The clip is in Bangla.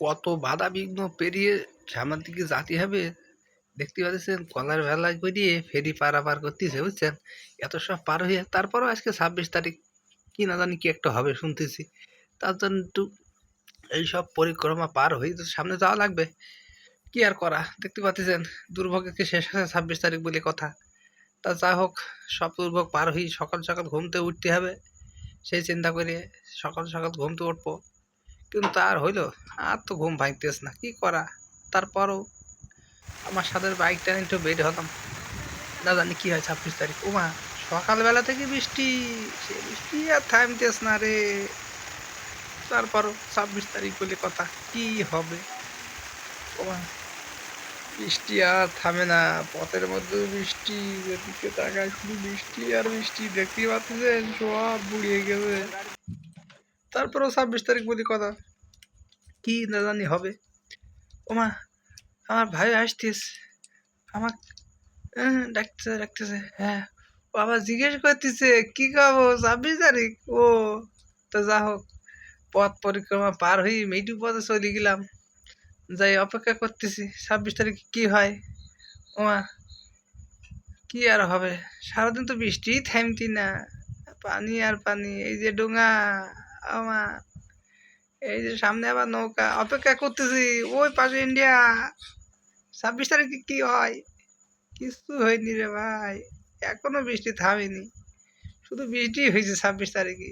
কত বাধা বিঘ্ন পেরিয়ে সামনের দিকে জাতি হবে। দেখতে পাচ্ছেন, কলার ভেলা করিয়ে ফেরি পারাপার করতেছে, বুঝছেন? এত সব পার হয়ে তারপরও আজকে ছাব্বিশ তারিখ, কি না জানি কি একটা হবে শুনতেছি। তার জন্য একটু এইসব পরিক্রমা পার হয়ে তো সামনে যাওয়া লাগবে। কি আর করা, দেখতে পাচ্ছেন, দুর্ভোগে কি শেষ আছে ছাব্বিশ তারিখ বলে কথা। তা যা হোক, সব দুর্ভোগ পার হয়ে সকাল সকাল ঘুমতে উঠতে হবে। সেই চিন্তা করে সকাল সকাল ঘুমতে উঠবো। কিন্তু আর হইল, আর তো ঘুম ভাঙতেস না, কি করা? তারপরও আমার সাথে বাইকটা একটু বের হলাম। না জানি কি হয়, ছাব্বিশ তারিখ। ওমা সকালবেলা থেকে বৃষ্টি, সে বৃষ্টি আর থামতেস না রে। তারপরও ছাব্বিশ তারিখ বলে কথা, কি হবে? ওমা বৃষ্টি আর থামে না, পথের মধ্যে বৃষ্টি, এদিকে তাকায় শুধু বৃষ্টি আর বৃষ্টি দেখতেই পাচ্ছেন সব বুড়িয়ে গেছে। তারপরেও ছাব্বিশ তারিখ বলি কথা। কি না জানি হবে। ওমা আমার ভাই আসতিস আমার আহ, ডাকতেছে ডাকতেছে। হ্যাঁ ও আবার জিজ্ঞেস করতেছে কি খাব ছাব্বিশ তারিখ? ও তো যা হোক পথ পরিক্রমা পার হয়ে মেটু পথে চলে গেলাম। যাই অপেক্ষা করতেছি ছাব্বিশ তারিখ কি হয়? ওমা কি আর হবে? সারাদিন তো বৃষ্টি থামতি না। পানি আর পানি এই যে ডোঙা। আমা এই যে সামনে আবার নৌকা, অপেক্ষা করতেছি, ওই পাশে ইন্ডিয়া ছাব্বিশ তারিখে কি হয়? কিছু হয়নি রে ভাই, এখনও বৃষ্টি থামেনি, শুধু বৃষ্টি হয়েছে ছাব্বিশ তারিখে।